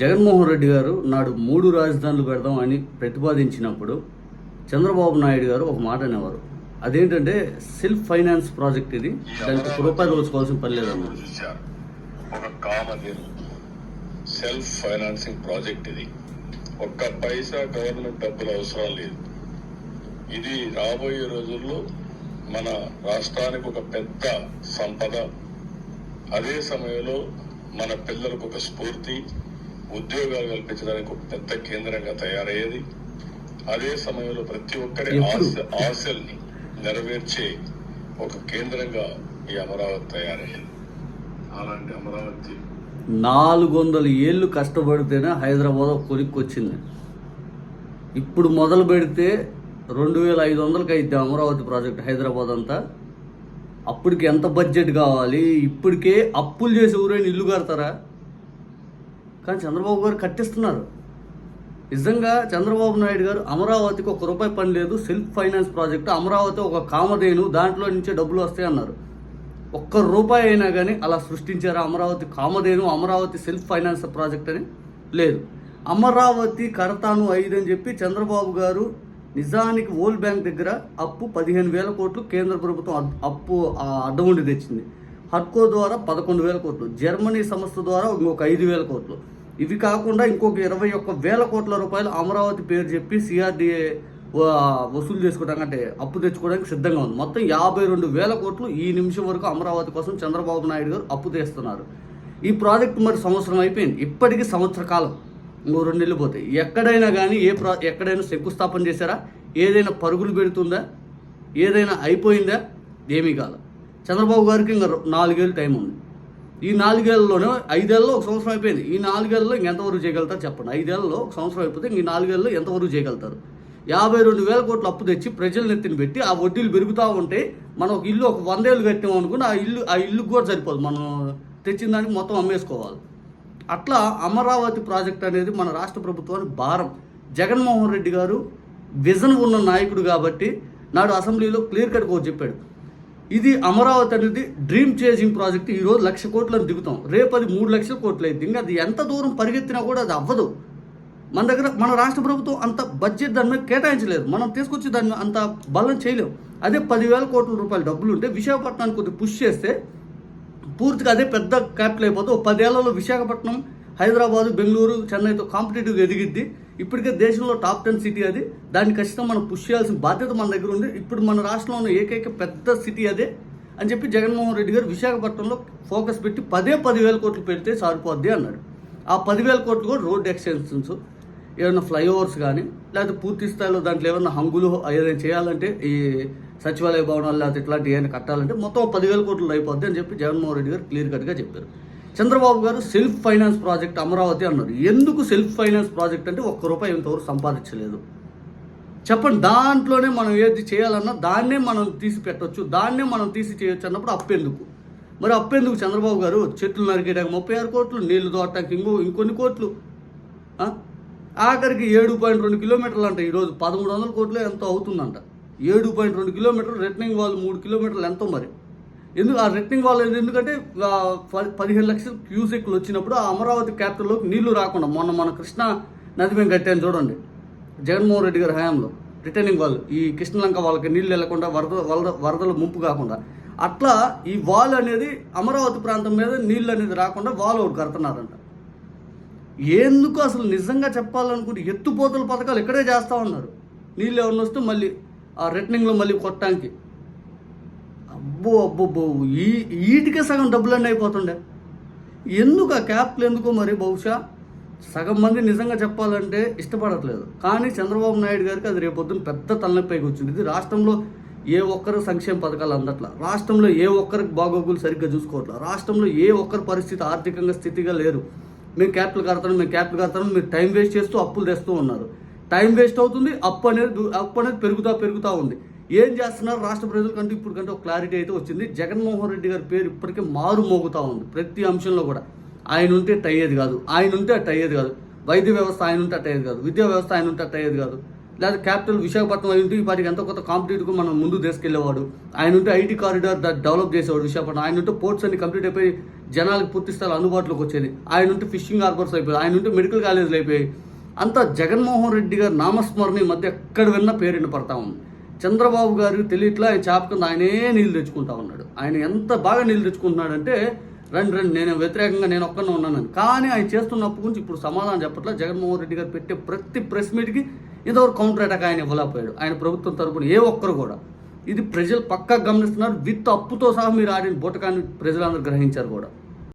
జగన్మోహన్ రెడ్డి గారు నాడు మూడు రాజధానులు పెడదాం అని ప్రతిపాదించినప్పుడు చంద్రబాబు నాయుడు గారు ఒక మాట అనేవారు. అదేంటంటే సెల్ఫ్ ఫైనాన్స్ ప్రాజెక్ట్ ఇది దానికి ఒక రూపాయి దోచుకోవాల్సిన పని లేదన్నారు. ఒక సెల్ఫ్ ఫైనాన్సింగ్ ప్రాజెక్ట్ ఇది. ఒక్క పైసా గవర్నమెంట్ డబ్బులు అవసరం లేదు. ఇది రాబోయే రోజుల్లో మన రాష్ట్రానికి ఒక పెద్ద సంపద. అదే సమయంలో మన పిల్లలకు ఒక స్ఫూర్తి. ఉద్యోగాలు కల్పించడానికి ఒక పెద్ద కేంద్రంగా తయారయ్యేది. అదే సమయంలో ప్రతి ఒక్కరి? ఆశ ఆశల్ని నెరవేర్చే ఒక కేంద్రంగా ఈ అమరావతి తయారయ్యేది. అలాంటి అమరావతి నాలుగు వందల ఏళ్ళు కష్టపడితేనే హైదరాబాద్ వచ్చింది ఇప్పుడు మొదలు పెడితే రెండు వేల ఐదు వందలకి అయితే అమరావతి ప్రాజెక్ట్ హైదరాబాద్ అంతా. అప్పటికి ఎంత బడ్జెట్ కావాలి? ఇప్పటికే అప్పులు చేసి ఊరైన ఇల్లు కడతారా? కానీ చంద్రబాబు గారు కట్టిస్తున్నారు. నిజంగా చంద్రబాబు నాయుడు గారు అమరావతికి ఒక రూపాయి పని లేదు సెల్ఫ్ ఫైనాన్స్ ప్రాజెక్టు అమరావతి ఒక కామధేను దాంట్లో నుంచే డబ్బులు వస్తాయన్నారు. ఒక్క రూపాయి అయినా కానీ అలా సృష్టించారా? Amaravati Kamadhenu Amaravati self finance project అని లేదు. అమరావతి కడతాను ఐదు అని చెప్పి చంద్రబాబు గారు నిజానికి వరల్డ్ బ్యాంక్ దగ్గర అప్పు పదిహేను వేల కోట్లు కేంద్ర ప్రభుత్వం అప్పు ఆ, అడ్డగుండి తెచ్చింది. హడ్కో ద్వారా పదకొండు వేల కోట్లు జర్మనీ సంస్థ ద్వారా ఇంకొక ఐదు వేల కోట్లు. ఇవి కాకుండా ఇంకొక ఇరవై ఒక్క వేల కోట్ల రూపాయలు అమరావతి పేరు చెప్పి సిఆర్డిఏ వసూలు చేసుకోవడానికి అంటే అప్పు తెచ్చుకోవడానికి సిద్ధంగా ఉంది. మొత్తం యాభై రెండు వేల కోట్లు ఈ నిమిషం వరకు అమరావతి కోసం చంద్రబాబు నాయుడు గారు అప్పు తెస్తున్నారు. ఈ ప్రాజెక్ట్ మరి సంవత్సరం అయిపోయింది. ఇప్పటికీ సంవత్సర కాలం. ఇంకో రెండు నెలలు పోతాయి. ఎక్కడైనా కానీ ఏ ప్రా ఎక్కడైనా శంకుస్థాపన చేశారా? ఏదైనా పరుగులు పెడుతుందా? ఏదైనా అయిపోయిందా? ఏమీ కాదు. చంద్రబాబు గారికి ఇంకా నాలుగేళ్ళు టైం ఉంది. ఈ నాలుగేళ్ళలోనే ఐదేళ్ళలో ఒక సంవత్సరం అయిపోయింది. ఈ నాలుగేళ్ళలో ఇంకెంతవరకు చేయగలుగుతారు చెప్పండి. ఐదేళ్ళలో ఒక సంవత్సరం అయిపోతే ఇంక ఈ నాలుగేళ్ళలో ఎంతవరకు చేయగలుగుతారు? యాభై రెండు వేల కోట్లు అప్పు తెచ్చి ప్రజలు నెత్తిని పెట్టి ఆ వడ్డీలు పెరుగుతూ ఉంటే మనం ఒక ఇల్లు ఒక వందేళ్ళు కట్టాం అనుకుని ఆ ఇల్లు ఆ ఇల్లు కూడా సరిపోదు. మనం తెచ్చిన దానికి మొత్తం అమ్మేసుకోవాలి. అట్లా అమరావతి ప్రాజెక్ట్ అనేది మన రాష్ట్ర ప్రభుత్వానికి భారం. జగన్మోహన్ రెడ్డి గారు విజన్ ఉన్న నాయకుడు కాబట్టి నాడు అసెంబ్లీలో క్లియర్ కట్ ఒకటి చెప్పాడు. ఇది అమరావతి అనేది డ్రీమ్ చేజింగ్ ప్రాజెక్ట్. ఈరోజు లక్ష కోట్లను దిగుతాం. రేపు అది మూడు లక్షల కోట్లు అయింది ఇంకా అది ఎంత దూరం పరిగెత్తినా కూడా అది అవ్వదు. మన దగ్గర మన రాష్ట్ర ప్రభుత్వం అంత బడ్జెట్ దాని మీద కేటాయించలేదు. మనం తీసుకొచ్చి దాన్ని అంత బలం చేయలేం. అదే పదివేల కోట్ల రూపాయల డబ్బులు ఉంటే విశాఖపట్నానికి కొద్ది పుష్ చేస్తే పూర్తిగా అదే పెద్ద క్యాపిటల్ అయిపోతుంది. ఒక పదేళ్ళలో విశాఖపట్నం హైదరాబాదు బెంగళూరు చెన్నైతో కాంపిటేటివ్గా ఎదిగిద్ది. ఇప్పటికే దేశంలో టాప్ టెన్ సిటీ అది. దాన్ని ఖచ్చితంగా మనం పుష్ చేయాల్సిన బాధ్యత మన దగ్గర ఉంది. ఇప్పుడు మన రాష్ట్రంలో ఉన్న ఏకైక పెద్ద సిటీ అదే అని చెప్పి జగన్మోహన్ రెడ్డి గారు విశాఖపట్నంలో ఫోకస్ పెట్టి పదే పదివేల కోట్లు పెడితే సరిపోద్ది అన్నాడు. ఆ పదివేల కోట్లు కూడా రోడ్ ఎక్స్టెన్షన్స్ ఏమైనా ఫ్లైఓవర్స్ కానీ లేకపోతే పూర్తి స్థాయిలో దాంట్లో ఏమైనా హంగులు ఏదైనా చేయాలంటే ఈ సచివాలయ భవనాలు లేకపోతే ఇట్లాంటివి ఏమైనా కట్టాలంటే మొత్తం పదివేల కోట్లు అయిపోద్ది అని చెప్పి జగన్మోహన్ రెడ్డి గారు క్లియర్ కట్గా చెప్పారు. చంద్రబాబు గారు సెల్ఫ్ ఫైనాన్స్ ప్రాజెక్ట్ అమరావతి అన్నారు. ఎందుకు సెల్ఫ్ ఫైనాన్స్ ప్రాజెక్ట్ అంటే ఒక్క రూపాయి ఇంతవరకు సంపాదించలేదు. చెప్పండి దాంట్లోనే మనం ఏది చేయాలన్నా దాన్నే మనం తీసి పెట్టవచ్చు దాన్నే మనం తీసి చేయొచ్చు అన్నప్పుడు అప్పెందుకు మరి అప్పెందుకు చంద్రబాబు గారు? చెట్లు నరికేయడానికి ముప్పై ఆరు కోట్లు నీళ్ళు తోటడానికి ఇంకో ఇంకొన్ని కోట్లు. ఆఖరికి ఏడు పాయింట్ రెండు కిలోమీటర్లు అంట ఈరోజు. పదమూడు వందల కోట్లు ఎంతో అవుతుందంట. ఏడు పాయింట్ రెండు కిలోమీటర్లు రిటర్నింగ్ వాళ్ళు మూడు కిలోమీటర్లు ఎంతో మరి. ఎందుకు ఆ రెట్నింగ్ వాల్ అనేది ఎందుకంటే పదిహేను లక్షల క్యూసెక్లు వచ్చినప్పుడు ఆ అమరావతి క్యాపిటల్లోకి నీళ్ళు రాకుండా మొన్న మన కృష్ణా నది మేము కట్టాను చూడండి జగన్మోహన్ రెడ్డి గారి హయాంలో రిటర్నింగ్ వాల్ ఈ కృష్ణలంక వాళ్ళకి నీళ్ళు వెళ్ళకుండా వరద వరద వరదలు ముంపు కాకుండా. అట్లా ఈ వాల్ అనేది అమరావతి ప్రాంతం మీద నీళ్ళు అనేది రాకుండా వాల్ ఒకటి కడుతున్నారంట. ఎందుకు అసలు నిజంగా చెప్పాలనుకుంటే ఎత్తుపోతల పథకాలు ఇక్కడే చేస్తూ ఉన్నారు. నీళ్ళు ఎవరిని వస్తే మళ్ళీ ఆ రిటర్నింగ్లో మళ్ళీ కొట్టడానికి. అబ్బో అబ్బో ఈ వీటికే సగం డబ్బులన్నీ అయిపోతుండే. ఎందుకు ఆ క్యాప్లు ఎందుకో మరి? బహుశా సగం మంది నిజంగా చెప్పాలంటే ఇష్టపడట్లేదు. కానీ చంద్రబాబు నాయుడు గారికి అది రేపొద్దున పెద్ద తలనొప్పికి వచ్చింది. ఇది రాష్ట్రంలో ఏ ఒక్కరు సంక్షేమ పథకాలు అందట్లా? రాష్ట్రంలో ఏ ఒక్కరికి బాగోగులు సరిగ్గా చూసుకోవట్లా? రాష్ట్రంలో ఏ ఒక్కరి పరిస్థితి ఆర్థికంగా స్థితిగా లేరు? మేము క్యాపిటల్ కడతాను మేము క్యాపిటల్ కడతాను మీరు టైం వేస్ట్ చేస్తూ అప్పులు తెస్తూ ఉన్నారు. టైం వేస్ట్ అవుతుంది అప్పు అనేది అప్పు అనేది పెరుగుతూ పెరుగుతూ ఉంది. ఏం చేస్తున్నారు? రాష్ట్ర ప్రజల కంటే ఇప్పుడు కంటే ఒక క్లారిటీ అయితే వచ్చింది. జగన్మోహన్ రెడ్డి గారి పేరు ఇప్పటికే మారు మోగుతూ ఉంది. ప్రతి అంశంలో కూడా. ఆయన ఉంటే అట్ట అయ్యేది కాదు. ఆయన ఉంటే అట్ట అయ్యేది కాదు. వైద్య వ్యవస్థ ఆయన ఉంటే అట్ అయ్యేది కాదు. విద్యా వ్యవస్థ ఆయన ఉంటే అట్ట అయ్యేది కాదు. లేదా క్యాపిటల్ విశాఖపట్నం అయి ఉంటే ఈ పాటికి ఎంతో కొత్త కాంపిటేటివ్గా మనం ముందు తీసుకెళ్ళేవాడు ఆయన ఉంటే ఐటీ కారిడార్ డెవలప్ చేసేవాడు విశాఖపట్నం. ఆయన ఉంటే పోర్ట్స్ అన్ని కంప్లీట్ అయిపోయి జనాలకు పూర్తి స్థాయి అందుబాటులోకి వచ్చేది. ఆయన ఉంటే ఫిషింగ్ హార్బర్స్ అయిపోయాయి. ఆయన ఉంటే మెడికల్ కాలేజీలు అయిపోయాయి. అంతా జగన్మోహన్ రెడ్డి గారి నామస్మరణ ఈ మధ్య ఎక్కడ విన్నా పేరు వినపడతా ఉంది. చంద్రబాబు గారు తెలియట్లా ఆయన చాప కింద ఆయనే నీళ్ళు తెచ్చుకుంటా ఉన్నాడు. ఆయన ఎంత బాగా నీళ్ళు తెచ్చుకుంటున్నాడంటే రండి రండి నేను వ్యతిరేకంగా నేను ఒక్కనే ఉన్నానని. కానీ ఆయన చేస్తున్నప్పటి గురించి ఇప్పుడు సమాధానం చెప్పట్లా జగన్మోహన్ రెడ్డి గారు పెట్టే ప్రతి ప్రెస్ మీట్కి ఇంతవరకు కౌంటర్ అటాక్ ఆయన ఇవ్వలేకపోయాడు. ఆయన ప్రభుత్వం తరపున ఏ ఒక్కరు కూడా. ఇది ప్రజలు పక్కా గమనిస్తున్నారు. విత్ అప్పుతో సహా మీరు ఆడిన బూటకాన్ని ప్రజలందరూ గ్రహించారు కూడా.